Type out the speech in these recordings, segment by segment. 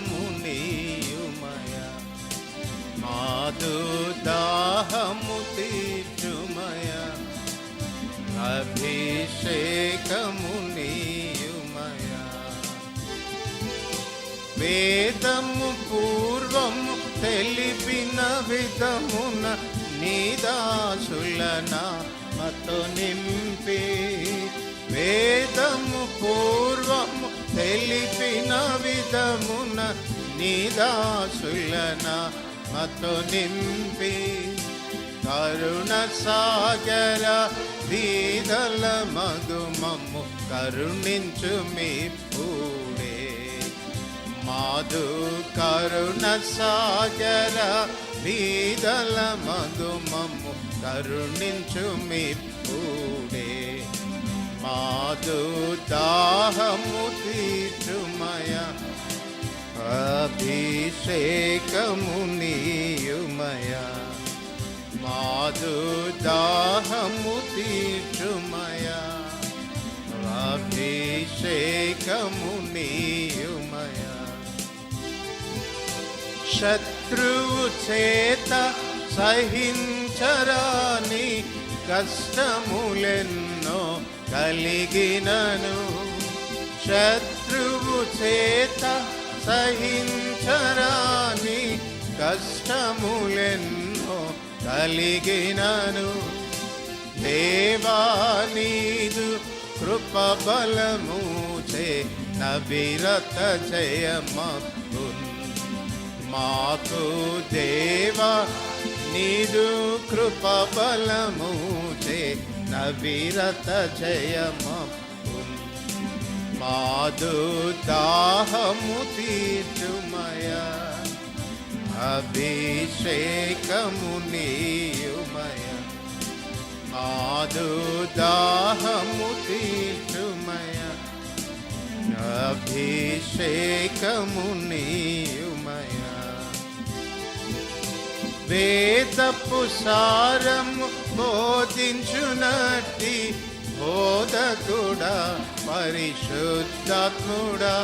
అభిషేకము నీయుమయ మాదు దాహము తీర్చుమయ. అభిషేకము నీయుమయ. వేదము పూర్వము తెలిపిన విధమున నీదాసులన మతో నింపి. వేదము విధమున నిదాసులన మతో నింపి కరుణ సాగర దీదల మధుమము కరుణించు మీ పూడే. మాధు కరుణ సాగర దీదల మధుమము కరుణించు మీ పూడే. మాధు దాహము తీర్చుము అభిషేకమునియుమయా. మాధు దాహము తీర్చుమయ అభిషేకము శత్రువు చేత సహించరాని కష్టములెన్నో కలిగినను. శత్రువు చేత సహించరాని కష్టములెన్నో కలిగినను. దేవా నీదు కృప బలము చే నవిరత జయమగున్. మాకు దేవా నీదు కృప బలము చే నవిరత జయమగున్. మాదు దాహము తీర్చుమయా అభిషేకము నీయుమయ మాదు దాహము తీర్చుమయ అభిషేకము నీయుమయ వేదపు సారము బోధించునట్టి బోధకుడా పరిశుద్ధాత్ముడా.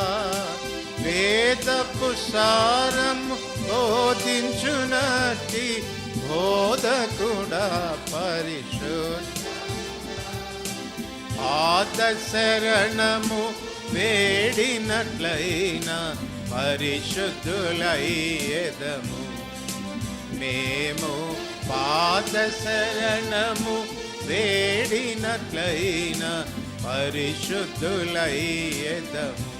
వేదపు సారం బోధించునట్టి బోధకుడా పరిశుద్ధ. ఆదశరణము శరణము వేడినట్లయిన పరిశుద్ధులయ్యదము. మేము పాద వేడినట్లైన పరిశుద్ధులయ్యదము.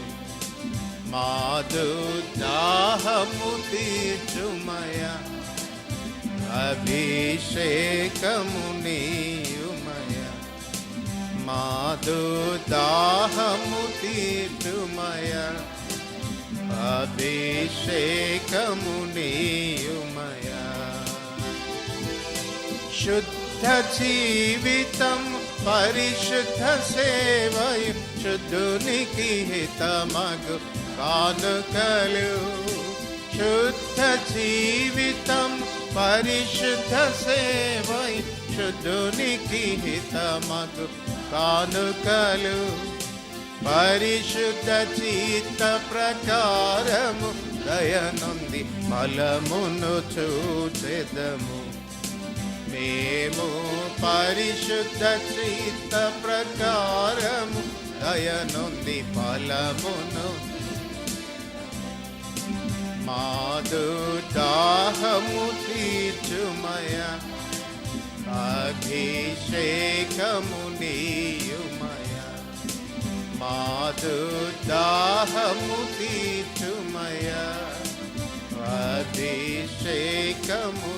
మాదు దాహము తీర్చుమయ. అభిషేకము నీయుమయ. మాదు దాహము తీర్చుమయ. అభిషేకము నీయుమయ. శుద్ధ శుద్ధ జీవితం పరిశుద్ధ సేవయు శుద్ధునికి హితమగు కానుకలు శుద్ధ జీవితం పరిశుద్ధ సేవయు శుద్ధునికి హితమగు కానుకలు పరిశుద్ధ చిత్త ప్రకారము దయనుంది ఫలమును చూచెదము మేము పరిశుద్ధ చిత్త ప్రకారము దయనుంది ఫలమును. మాదు దాహము తీర్చుమయ అభిషేకము నీయుమయ. మాదు దాహము తీర్చుమయ అభిషేకము